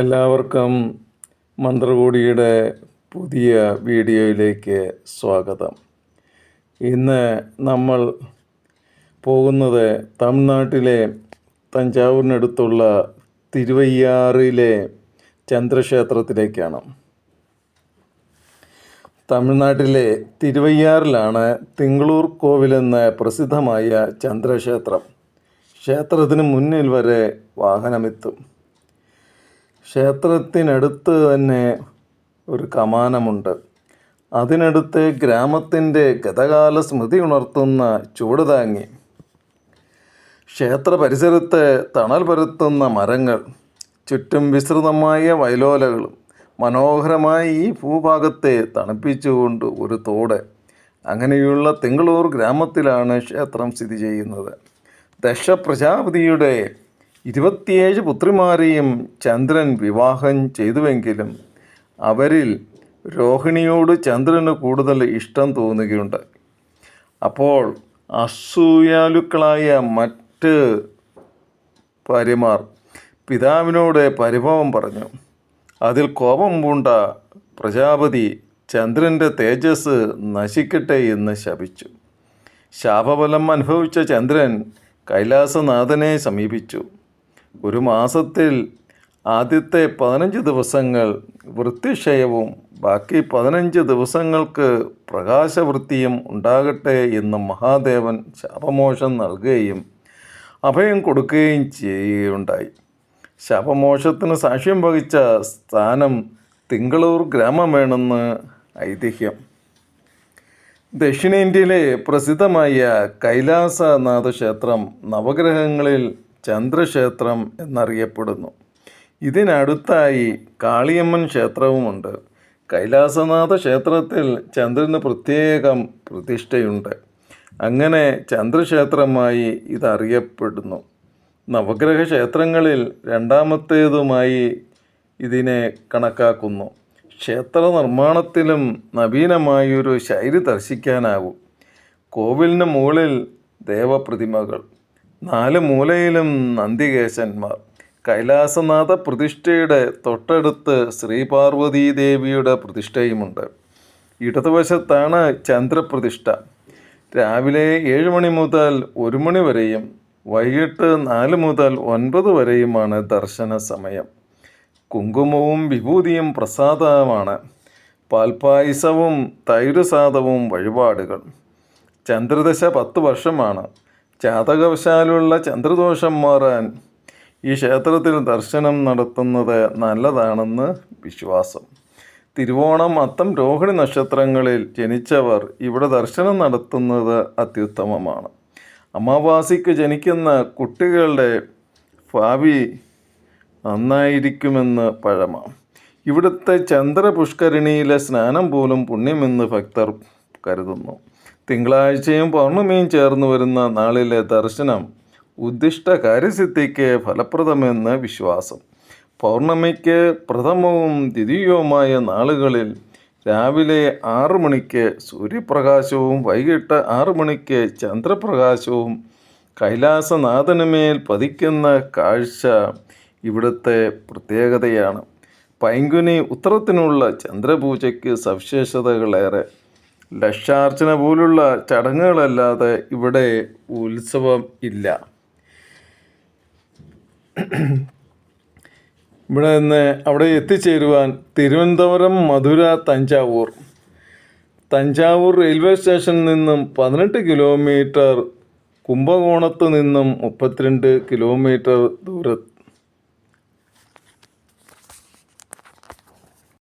എല്ലാവർക്കും മന്ത്രകൂടിയുടെ പുതിയ വീഡിയോയിലേക്ക് സ്വാഗതം. ഇന്ന് നമ്മൾ പോകുന്നത് തമിഴ്നാട്ടിലെ തഞ്ചാവൂരിനടുത്തുള്ള തിരുവയ്യാറിലെ ചന്ദ്രക്ഷേത്രത്തിലേക്കാണ്. തമിഴ്നാട്ടിലെ തിരുവയ്യാറിലാണ് തിങ്കളൂർ കോവിലെന്ന പ്രസിദ്ധമായ ചന്ദ്രക്ഷേത്രം. ക്ഷേത്രത്തിന് മുന്നിൽ വരെ വാഹനമെത്തും. ക്ഷേത്രത്തിനടുത്ത് തന്നെ ഒരു കമാനമുണ്ട്. അതിനടുത്ത് ഗ്രാമത്തിന്റെ ഗതകാല സ്മൃതി ഉണർത്തുന്ന ചൂടുതാങ്ങി ക്ഷേത്ര പരിസരത്ത് തണൽ പരത്തുന്ന മരങ്ങൾ ചുറ്റും വിസ്തൃതമായ വയലോലകളും മനോഹരമായി ഈ ഭൂഭാഗത്തെ തണുപ്പിച്ചുകൊണ്ട് ഒരു തോട്. അങ്ങനെയുള്ള തിങ്കളൂർ ഗ്രാമത്തിലാണ് ക്ഷേത്രം സ്ഥിതി ചെയ്യുന്നത്. ദശപ്രജാപതിയുടെ ഇരുപത്തിയേഴ് പുത്രിമാരെയും ചന്ദ്രൻ വിവാഹം ചെയ്തുവെങ്കിലും അവരിൽ രോഹിണിയോട് ചന്ദ്രന് കൂടുതൽ ഇഷ്ടം തോന്നുകയുണ്ട് അപ്പോൾ അസൂയാലുക്കളായ മറ്റ് ഭാര്യമാർ പിതാവിനോട് പരിഭവം പറഞ്ഞു. അതിൽ കോപം പൂണ്ട പ്രജാപതി ചന്ദ്രന്റെ തേജസ് നശിക്കട്ടെ എന്ന് ശപിച്ചു. ശാപബലം അനുഭവിച്ച ചന്ദ്രൻ കൈലാസനാഥനെ സമീപിച്ചു. ഒരു മാസത്തിൽ ആദ്യത്തെ പതിനഞ്ച് ദിവസങ്ങൾ വൃത്തിക്ഷയവും ബാക്കി പതിനഞ്ച് ദിവസങ്ങൾക്ക് പ്രകാശവൃത്തിയും ഉണ്ടാകട്ടെ എന്ന് മഹാദേവൻ ശാപമോഷം നൽകുകയും അഭയം കൊടുക്കുകയും ചെയ്യുകയുണ്ടായി. ശാപമോഷത്തിന് സാക്ഷ്യം വഹിച്ച സ്ഥാനം തിങ്കളൂർ ഗ്രാമമേണെന്ന് ഐതിഹ്യം. ദക്ഷിണേന്ത്യയിലെ പ്രസിദ്ധമായ കൈലാസനാഥ ക്ഷേത്രം നവഗ്രഹങ്ങളിൽ ചന്ദ്രക്ഷേത്രം എന്നറിയപ്പെടുന്നു. ഇതിനടുത്തായി കാളിയമ്മൻ ക്ഷേത്രവുമുണ്ട്. കൈലാസനാഥ ക്ഷേത്രത്തിൽ ചന്ദ്രന് പ്രത്യേകം പ്രതിഷ്ഠയുണ്ട്. അങ്ങനെ ചന്ദ്രക്ഷേത്രമായി ഇതറിയപ്പെടുന്നു. നവഗ്രഹ ക്ഷേത്രങ്ങളിൽ രണ്ടാമത്തേതുമായി ഇതിനെ കണക്കാക്കുന്നു. ക്ഷേത്ര നിർമ്മാണത്തിലും നവീനമായൊരു ശൈലി ദർശിക്കാനാകും. കോവിലിന് മുകളിൽ ദേവപ്രതിമകൾ. നാല് മൂലയിലും നന്ദികേശന്മാർ. കൈലാസനാഥ പ്രതിഷ്ഠയുടെ തൊട്ടടുത്ത് ശ്രീപാർവതീ ദേവിയുടെ പ്രതിഷ്ഠയുമുണ്ട്. ഇടതുവശത്താണ് ചന്ദ്രപ്രതിഷ്ഠ. രാവിലെ ഏഴ് മണി മുതൽ ഒരു മണി വരെയും വൈകിട്ട് നാല് മുതൽ ഒൻപത് വരെയുമാണ് ദർശന സമയം. കുങ്കുമവും വിഭൂതിയും പ്രസാദമാണ്. പാൽപായസവും തൈരുസാദവും വഴിപാടുകൾ. ചന്ദ്രദശ പത്ത് വർഷമാണ്. ജാതകവശാലുള്ള ചന്ദ്രദോഷം മാറാൻ ഈ ക്ഷേത്രത്തിൽ ദർശനം നടത്തുന്നത് നല്ലതാണെന്ന് വിശ്വാസം. തിരുവോണം അത്തം രോഹിണി നക്ഷത്രങ്ങളിൽ ജനിച്ചവർ ഇവിടെ ദർശനം നടത്തുന്നത് അത്യുത്തമമാണ്. അമാവാസിക്ക് ജനിക്കുന്ന കുട്ടികളുടെ ഭാവി നന്നായിരിക്കുമെന്ന് പഴമ. ഇവിടുത്തെ ചന്ദ്രപുഷ്കരിണിയിലെ സ്നാനം പോലും പുണ്യമെന്ന് ഭക്തർ കരുതുന്നു. തിങ്കളാഴ്ചയും പൗർണമിയും ചേർന്ന് വരുന്ന നാളിലെ ദർശനം ഉദ്ദിഷ്ട കാര്യസിദ്ധിക്ക് ഫലപ്രദമെന്ന് വിശ്വാസം. പൗർണമിക്ക് പ്രഥമവും ദ്വിതീയവുമായ നാളുകളിൽ രാവിലെ ആറു മണിക്ക് സൂര്യപ്രകാശവും വൈകിട്ട് ആറു മണിക്ക് ചന്ദ്രപ്രകാശവും കൈലാസനാഥനുമേൽ പതിക്കുന്ന കാഴ്ച ഇവിടുത്തെ പ്രത്യേകതയാണ്. പൈങ്കുനി ഉത്തരത്തിനുള്ള ചന്ദ്രപൂജയ്ക്ക് സവിശേഷതകളേറെ ലക്ഷാർച്ചന പോലുള്ള ചടങ്ങുകളല്ലാതെ ഇവിടെ ഉത്സവം ഇല്ല. ഇവിടെ നിന്ന് അവിടെ എത്തിച്ചേരുവാൻ തിരുവനന്തപുരം മധുര തഞ്ചാവൂർ. തഞ്ചാവൂർ റെയിൽവേ സ്റ്റേഷനിൽ നിന്നും പതിനെട്ട് കിലോമീറ്റർ കുംഭകോണത്ത് നിന്നും മുപ്പത്തിരണ്ട് കിലോമീറ്റർ ദൂരത്ത്